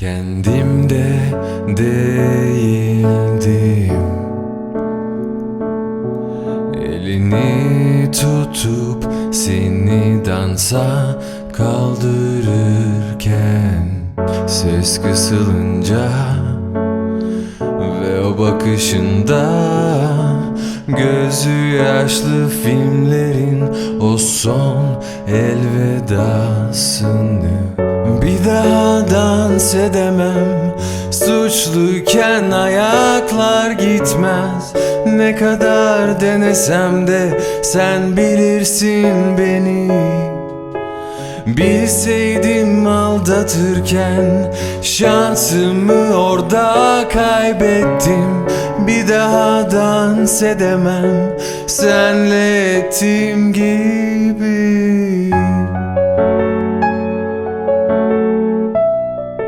Kendimde değildim. Elini tutup seni dansa kaldırırken Ses kısılınca ve o bakışında Gözü yaşlı filmlerin o son elvedasını Bir daha dans edemem. Suçluyken ayaklar gitmez. Ne kadar denesem de sen bilirsin beni. Bilseydim aldatırken Şansımı orada kaybettim. Bir daha dans edemem. Senle ettiğim gibi